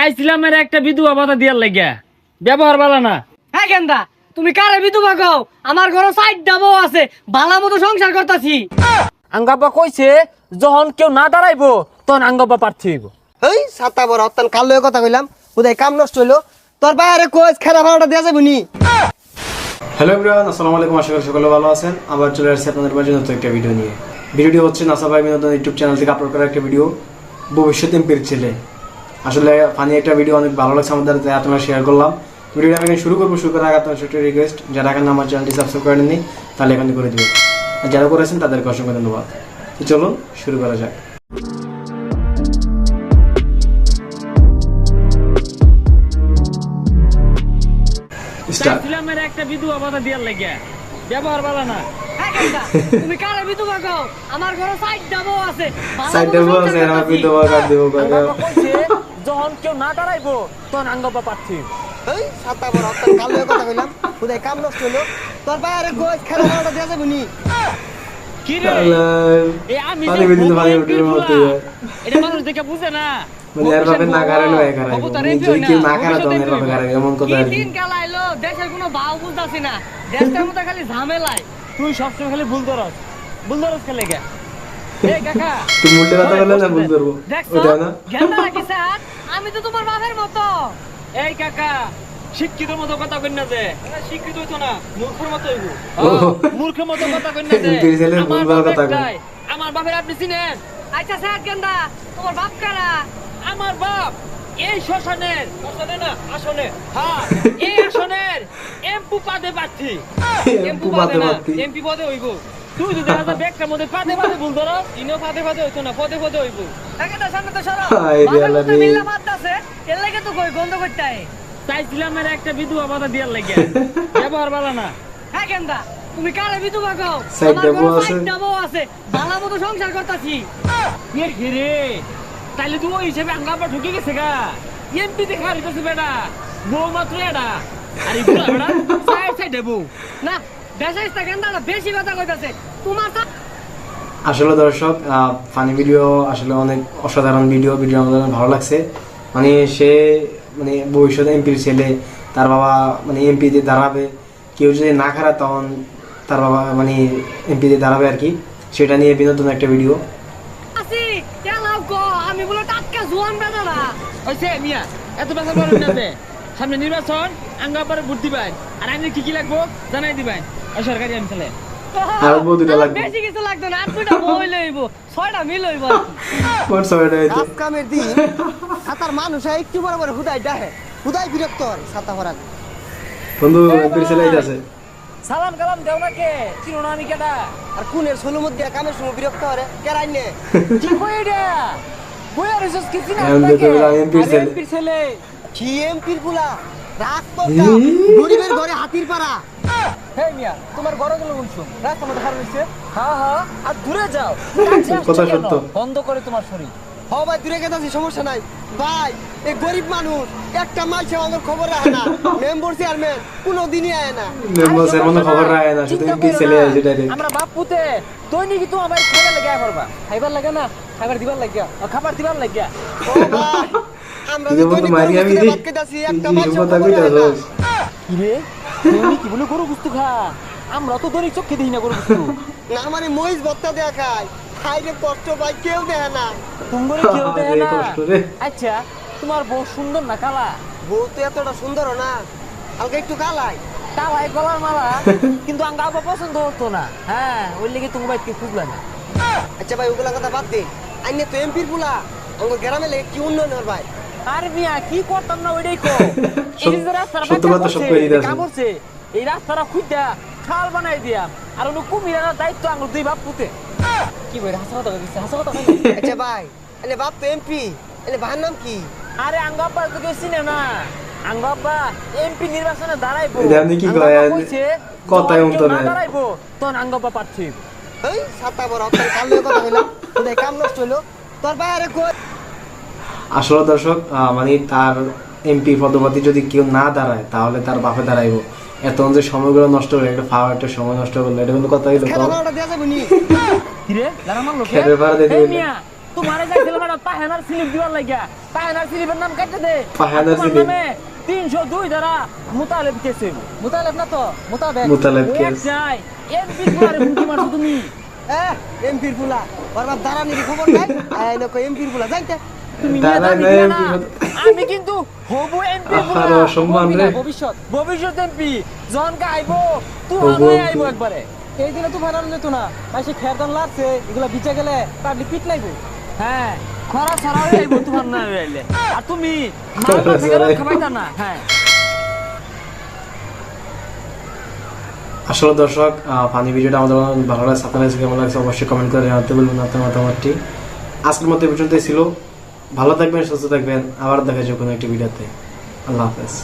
চাইছিলাম এর একটা বিধবা ভাতা দিয়ার লাগিয়া। ব্যবহার ভালো না। হ্যাঁ গেন্দা তুমি কারে বিধবা কও? আমার ঘরে সাইড ডাবো আছে ভালো মতো সংসার করতাছি। আঙ্গাব্বা কইছে যখন কেউ না দাঁড়াইবো তখন আঙ্গাব্বা প্রার্থী হইব। এই সাতটা বড় অত্যান কাল লয়ে কথা কইলাম। উদয় কাম নষ্ট হইল। তোর বাইরে কোচ খেলা ভাড়াটা দেওয়া যাবে নি? হ্যালো এভরিওয়ান আসসালামু আলাইকুম। আশা করি সকলে ভালো আছেন। আবার চলে আসছি আপনাদের মাঝে নতুন একটা ভিডিও নিয়ে। ভিডিওটি হচ্ছে নাসা ভাই বিনোদন ইউটিউব চ্যানেল থেকে আপলোড করা একটা ভিডিও। ভবিষ্যৎ এমপির ছেলে। আসলে ফানি একটা ভিডিও অনেক ভালো লাগছে আমাদের, তাই আপনারা শেয়ার করলাম। ভিডিওটা আমি শুরু করব, শুরু করার আগে আপনার ছোট্ট রিকোয়েস্ট যারা এখন আমার চ্যানেলটি সাবস্ক্রাইব করেননি, তাহলে এখানে করে দেবেন। আর যারা করেছেন, তাদেরকে অসংখ্য ধন্যবাদ। তো চলুন, শুরু করা যাক। একটা বিধবা ভাতা দিয়ার লাগিয়া। ব্যবহার ভালো না। তুমি কারে বিধবা কও আমার ঘরে সাইড ডাবো আছে। সাইড মতো আছে আমার বিধবা কার্ড দেবো আঙ্গাব্বা যখন কেউ না দাঁড়াইবো তখন আঙ্গাব্বা প্রার্থী এই সাতটা বড় অত্যান কাল কথা কইলাম। উদয় কাম নষ্ট হইল। তোর বাইরে কোচ খেলা ভাড়াটা দেওয়া যাবে নি? কি রে? এ আমি যে পানি বেদিন পানি ভোগ উঠে করি মতো পুরা, এটা মানুষ দেখে বুঝে না। মানে এর বাপে না কারাইলো এ কারাইলো অবতার এমপি যদি না, না তো এর এমপি বাপে এমন কথা আর কি। দিন কালাইলো দেশের কোনো ভাও বুঝতাছি না। দেশটার মধ্যে খালি ঝামেলায়। তুই সবসময় খালি ভুল ধরস। ভুল ধরস খেলে কাকা তুই মুল্টে কথা বললে না ভুল ওটা না? স্যার। আমি তো তোমার বাপের মতো। এই কাকা শিক্ষিত মতো কথা কই না যে। শিক্ষিত হইতো না মূর্খের মতো হইব। মূর্খের মতো কথা কই না যে। আমার ভুলভাল বাপের কথা কয়। আমার বাপের আপনি চিনেন? আচ্ছা স্যার গেন্দা তোমার বাপ কারা? আমার বাপ এই শ্মশানের শ্মশানে না আসনে। হ্যাঁ এই আসনের। এমপি পাদে প্রার্থী এমপি পাতে পাতি। এমপি পদে হইব। তুই যদি দেখা যায় ব্যাগটার মধ্যে পাদে পাদে ভুল ধরো ইনো পাদে পাদে হইতো না পদে পদে হইব। আগে তো সামনে তো সরো। হায় রে বাপের আল্লাহ মতো রে। মিল্লা বাদ আছে এর লাগে তো কই বন্ধ করতে। চাইছিলাম এর একটা বিধবা ভাতা দিয়ার লাগে। ব্যবহার ভালো না। গেন্দা তুমি কারে বিধবা কও? আমার ঘরে আছে। ভালো মতো সংসার করতাছি। এ হেরে তাইলে তুই ওই হিসেবে আঙ্গাপা ঢুকে গেছে গা। এমপি দেখা হইতেছে বেটা বউ মাত্র এটা আর এই বুড়া সাইড সাইড দেবো। না বেশি ইস্তা গেন্দা বেশি কথা কইতাছে তোমার আসলে দর্শক ফানি ভিডিও আসলে অনেক অসাধারণ ভিডিও ভিডিও আমাদের অনেক ভালো লাগছে। মানে সে মানে ভবিষ্যতে এমপির ছেলে তার বাবা মানে এমপিতে দাঁড়াবে। কেউ যদি না খারাপ তখন তার বাবা মানে এমপিতে দাঁড়াবে আর কি। সেটা নিয়ে বিনোদন একটা ভিডিও আমি বলে টাটকা জোয়ান বেদা না মিয়া এত যে। সামনে নির্বাচন আঙ্গাপারে ভোট দিবেন। আর আমি কি কি লাগবো? জানাই দিবেন। ওই সরকারি আমি ছেলে আর বউ লাগবে। বেশি কিছু লাগতো না আর বই লইব ছয়টা মিল হইব। কোন হয়তো কাজ কামের দিন সাতার মানুষ একটু বরাবর হুদাই ডাহে। হুদাই বিরক্ত হয় সাতা বন্ধু সালাম কালাম দেও না কে চিনো না আমি কেটা আর কোনের সোলোর মধ্যে কামের সময় বিরক্ত কি কই এটা বইয়া রিসার্চ কি চিনা আমি দেখতে এমপির ছেলে। এমপির ছেলে কি পুলা গরিবের ঘরে হাতির পাড়া। হে মিয়া তোমার ঘরে গেলে বলছো রাস্তা মধ্যে খারাপ হয়েছে। হ্যাঁ হ্যাঁ আর দূরে যাও। কথা সত্য। বন্ধ করে তোমার শরীর। হ ভাই দূরে গেছি সমস্যা নাই। ভাই এই গরিব মানুষ একটা মাসে আমার খবর রাখে না। মেম্বার চেয়ারম্যান কোনো দিনই আয় না। মেম্বার সেমন খবর রাখে না শুধু এমপির ছেলে আছে সেটা আমরা বাপ পুতে দৈনিক তো আমার খাইবার লাগে করবা খাইবার লাগে না? খাইবার দিবার লাগিয়া। খাবার দিবার লাগিয়া। ও ভাই আমরা তুই তো মারি আমি রে ভাত খেতাছি, একটা এই মাসেও কথা কইতা রাখে কি রে দৈনিক কি বলে গরু গুস্তু খা? আমরা তো দৈনিক চোখে দেখি না গরু গুস্তু। না মানে মহিষ ভত্তা দেয়া খায়। রে কষ্ট ভাই কেউ দেয় না। তুমি কেউ দেয় না। আচ্ছা তোমার বউ সুন্দর না কালা? বউ তো এতটা সুন্দর না। হালকা একটু কালাই। কালাই গলার মালা কিন্তু আঙ্গা আবার পছন্দ হতো না। হ্যাঁ ওই লেগে তুমি বাইকে খুঁজলা না আচ্ছা ভাই ওগুলা কথা বাদ দে। আইনে তো এমপির পুলা। আমার গ্রামে লেগে কি উন্নয়ন ভাই? আর মিয়া কি করতাম না ওইটাই কো এই যে রাস্তাটা এই রাস্তাটা খুঁজা খাল বানাই দিয়া আর ওনো কুমিরার দায়িত্ব আঙুল দুই বাপ পুতে। কি বই হাসা কথা কইছে হাসা কথা আচ্ছা ভাই এনে বাপ তো এমপি এনে ভাইয়ের নাম কি? আরে আঙ্গাপ্পা তো কেউ চিনে না। আঙ্গাপ্পা এমপি নির্বাচনে দাঁড়াইবো। আপনি কি কয়? আঙ্গাপ্পা কইছে, কথায় যখন অন্ত কেউ না নাই। দাঁড়াইবো তখন আঙ্গাপ্পা প্রার্থী। এই সাতটা বড় কাল কথা কইলাম। তোদের কাম নষ্ট হইল? তোর বাইরে কই? আসলে দর্শক মানে তার এমপি পদপতি যদি কেউ না দাঁড়ায় তাহলে তার বাপে দাঁড়াইবো। এত যে সময়গুলো নষ্ট হলো একটা ফাও একটা সময় নষ্ট করল এটা কিন্তু কথা হইল খেলা ভাড়াটা দেওয়া যাবে নি। কি রে দাঁড়া মারলো কে? খেতের ভাড়া দিতে এই হইল। মিয়া তোমারে যাইছিলাম একটা পাহেনার স্লিপ দিবার লাগিয়া। পাহেনার স্লিপের নাম কাটতে দে। পাহেনার স্লিপ? তিনশো দুই দ্বারা মোতালেব কেস মুতালেব না তো মুতাবেক। মুতালেব কেস। চাই এমপি তোমারে হুমকি মারছো তুমি। এমপির ফুলা বারবার দাঁড়ানির খবর নাই এমপির ফুলা যাইতে। আমি কিন্তু হবু এমপি আহারে অসম্মান রে। ভবিষ্যৎ ভবিষ্যৎ এমপি তুই আইবো একবারে। এই দিনে তো ফাইনাল যেত না। মাসে খেয়ার দান লাগছে এগুলা বিচে গেলে পাবলিক পিট নাইবো। হ্যাঁ খরা ছড়া হয়ে আইবো তোমার না আইলে। আর তুমি মালটা থেকে ছড়া রক্ষা না হ্যাঁ। আসলে দর্শক ফানি ভিডিওটা আমাদের ভালো লাগছে। আপনার কাছে কেমন লাগছে অবশ্যই কমেন্ট করে জানাতে বলবেন আপনার মতামতটি। আজকের মতো এই পর্যন্তই ছিল। ভালো থাকবেন সুস্থ থাকবেন। আবার দেখা যাবে কোনো একটি ভিডিওতে। আল্লাহ হাফেজ।